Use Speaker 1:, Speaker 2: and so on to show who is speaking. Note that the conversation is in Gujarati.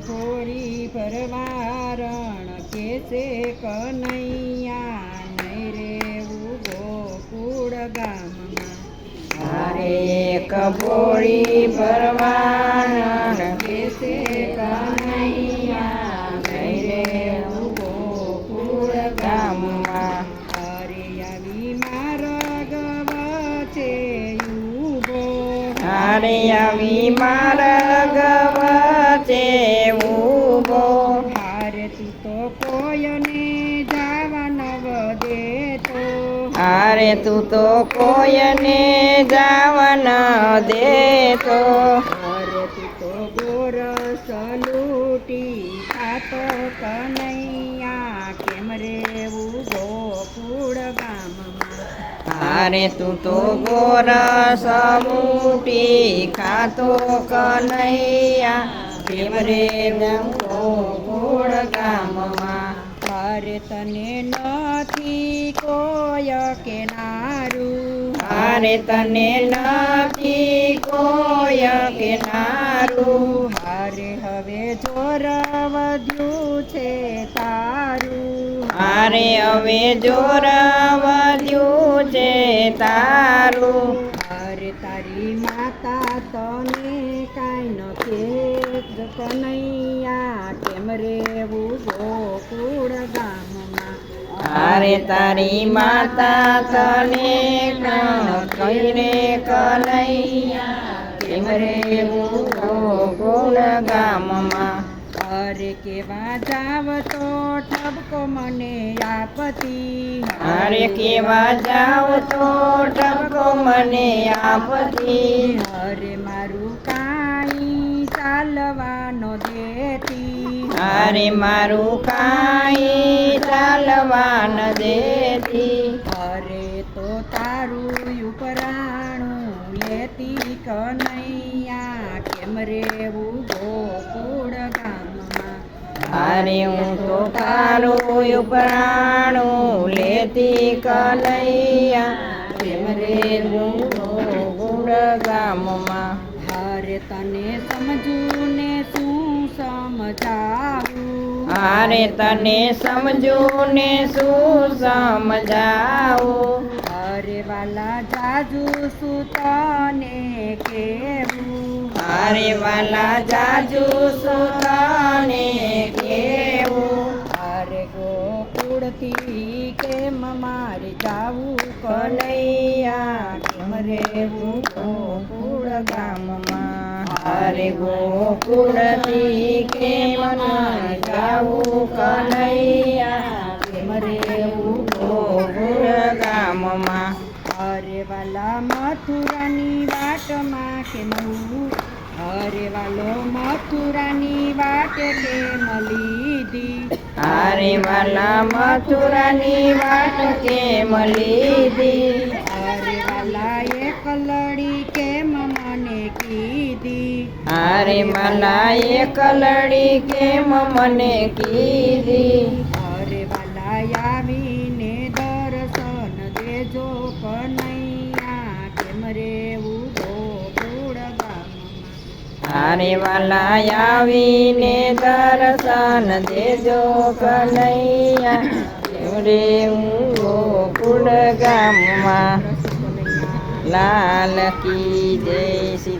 Speaker 1: કપોરી પરવારણ છે કનૈયા નહીં રેવું ગોકુળ ગામમાં?
Speaker 2: હારે કપોળી કે છે કનૈયા નહીં રેવું ગોકુળ ગામમાં?
Speaker 1: હરે આવી માર્ગ વચ્ચે ઊભો
Speaker 2: હારે આવી
Speaker 1: તું તો કોયને જાવા નવ દેતો.
Speaker 2: હારે તું તો કોયને જાવન દેતો.
Speaker 1: હારે તું તો ગોર સલૂટી ખાતો કનૈયા. કેમ રેવું ગોકુળ ગામમાં?
Speaker 2: અરે તું તો ગોર મૂટી ખાતો કનૈયા. કેમ રે ગોળ ગામમાં.
Speaker 1: હારે તને નથી કોય કે નારું
Speaker 2: હારે તને નથી કોય કે નારું
Speaker 1: હારે હવે જોર વધ્યું છે તારું.
Speaker 2: હારે હવે જોર વધ્યું છે તારું.
Speaker 1: હારે તારી માતા તને કાંઈ ન કે કનૈયા કેમ રેવું ગોકુળ ગામમાં
Speaker 2: હારે તારી માતા તને કઈ કનૈયા. કેમ રેવું ગોળ ગામમાં?
Speaker 1: અરે કેવા જાવ તો ઠબકો મને આપતી.
Speaker 2: અરે કેવા જાવ તો ઠબકો મને આપતી.
Speaker 1: અરે દેતી
Speaker 2: હારે મારું કાંઈ ચાલવાન દેતી.
Speaker 1: અરે તો તારું ઉપરાણું લેતી કનૈયા કેમ રેવું ગોકુળ ગામમાં?
Speaker 2: અરે હું તો તારું ઉપરાણું લેતી કનૈયા કેમ રેવું ગોકુળ ગામમાં?
Speaker 1: હરે તને સમજું ને શું સમજાવું
Speaker 2: હારે તને સમજો ને શું સમજાવું
Speaker 1: અરે વાલા જાજુ શું તને કેવું
Speaker 2: હારે વાલા જાજુ સુતાને કેવું
Speaker 1: અરે ગોકુળથી કેમ મારે જાવું?
Speaker 2: કનૈયા કેમ રેવું? ગોકુળ ગામમાં હારે ગોકુળથી કેમ ના જાવું કનૈયા કેમ રેવું ગોકુળ ગામમાં
Speaker 1: અરે વાલા મથુરાની વાટમાં કેમ અરે વાલો મથુરાની વાટ કેમ લીધી
Speaker 2: હારે વાલા મથુરાની વાટ કેમ લીધી
Speaker 1: અરે વાલા એક લડી કેમ કીધી
Speaker 2: હારે માલા એક લડી કેમ મને કીધી?
Speaker 1: અરે વાલા આવીને દર્શન દેજો કનૈયા કેમ રેવું
Speaker 2: હારે વાલા આવીને દર્શન દેજો કનૈયા કેમ રે ગોકુળ ગામમાં? લાલ કી જય સિદ્ધે